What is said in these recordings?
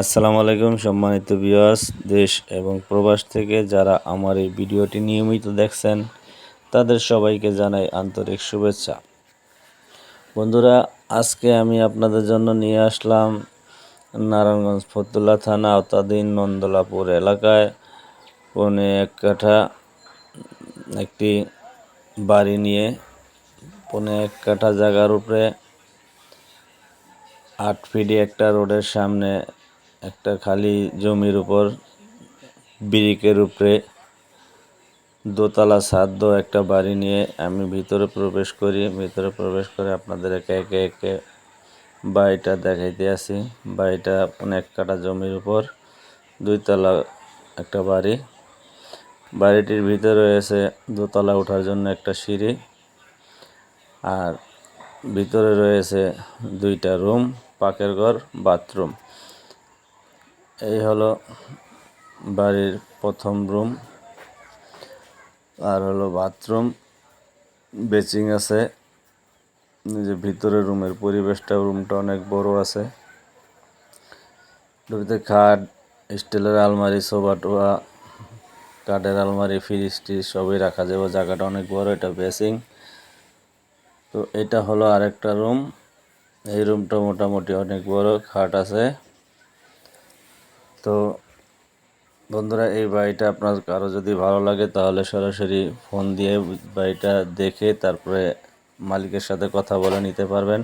আসসালামু আলাইকুম সম্মানিত বিয়াস দেশ এবং প্রবাস থেকে যারা আমার এই ভিডিওটি নিয়মিত দেখছেন, তাদের সবাইকে জানাই আন্তরিক শুভেচ্ছা। বন্ধুরা, আজকে আমি আপনাদের জন্য নিয়ে আসলাম নারায়ণগঞ্জ ফতুল্লা থানা, আওতাধীন নন্দলাপুর এলাকায়। পৌনে এক কাঠা একটি বাড়ি নিয়ে পৌনে এক কাঠা জায়গার উপরে আট ফিটে একটা রোডের সামনে একটা খালি জমির উপর ব্রিকের উপরে দোতলা সাধ্য একটা বাড়ি নিয়ে আমি ভিতরে প্রবেশ করি। ভিতরে প্রবেশ করে আপনাদের একে একে একে বাড়িটা দেখাইতে আসি। বাড়িটা অনেক কাটা জমির উপর, দুইতলা একটা বাড়ি। বাড়িটির ভিতরে রয়েছে দোতলা ওঠার জন্য একটা সিঁড়ি আর ভিতরে রয়েছে দুইটা রুম, পাকের ঘর, বাথরুম। এই হলো বাড়ির প্রথম রুম, আর হলো বাথরুম। বেচিং আছে যে ভিতরে রুমের পরিবেশটা, রুমটা অনেক বড় আছে। ভিতরে খাট, স্টিলের আলমারি, সোফা, টোয়া, কাঠের আলমারি, ফ্রিজ, টিজ সবই রাখা যাবে। জায়গাটা অনেক বড়, এটা বেসিং। তো এটা হলো আরেকটা রুম। এই রুমটা মোটামুটি অনেক বড়, খাট আছে। তো বন্ধুরা, এই বাড়িটা আপনার কারও যদি ভালো লাগে তাহলে সরাসরি ফোন দিয়ে বাড়িটা দেখে তারপরে মালিকের সাথে কথা বলে নিতে পারবেন।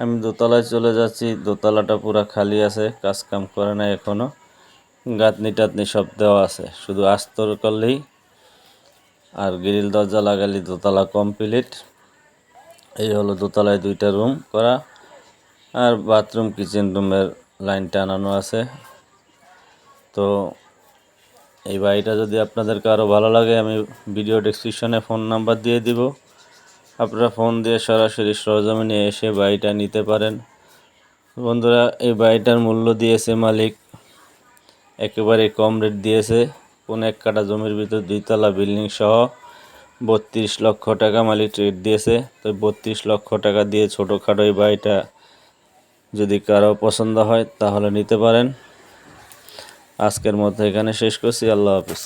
আমি দোতলায় চলে যাচ্ছি, দোতলাটা পুরো খালি আছে কাজ কাম করে না এখনও গাঁতনি টাতনি সব দেওয়া আছে, শুধু আস্তর করলেই। আর গ্রিল দরজা লাগালি দোতলা কমপ্লিট। এই হলো দোতলায় দুইটা রুম করা। আর বাথরুম, কিচেন রুমের লাইন টানানো আছে। তো এই বাড়িটা যদি আপনাদের কারও ভালো লাগে, আমি ভিডিও ডেসক্রিপশনে ফোন নাম্বার দিয়ে দিব। আপনারা ফোন দিয়ে সরাসরি সরজমিনে এসে বাড়িটা নিতে পারেন। বন্ধুরা, এই বাড়িটার মূল্য দিয়েছে মালিক একেবারে কম রেট দিয়েছে। কোন এক কাটা জমির ভিতর দুইতলা বিল্ডিং সহ বত্রিশ লক্ষ টাকা মালিক রেট দিয়েছে। তো বত্রিশ লক্ষ টাকা দিয়ে ছোটোখাটো এই বাড়িটা যদি কারও পছন্দ হয়, তাহলে নিতে পারেন। আজকের মধ্যে এখানে শেষ করছি আল্লাহ হাফিজ।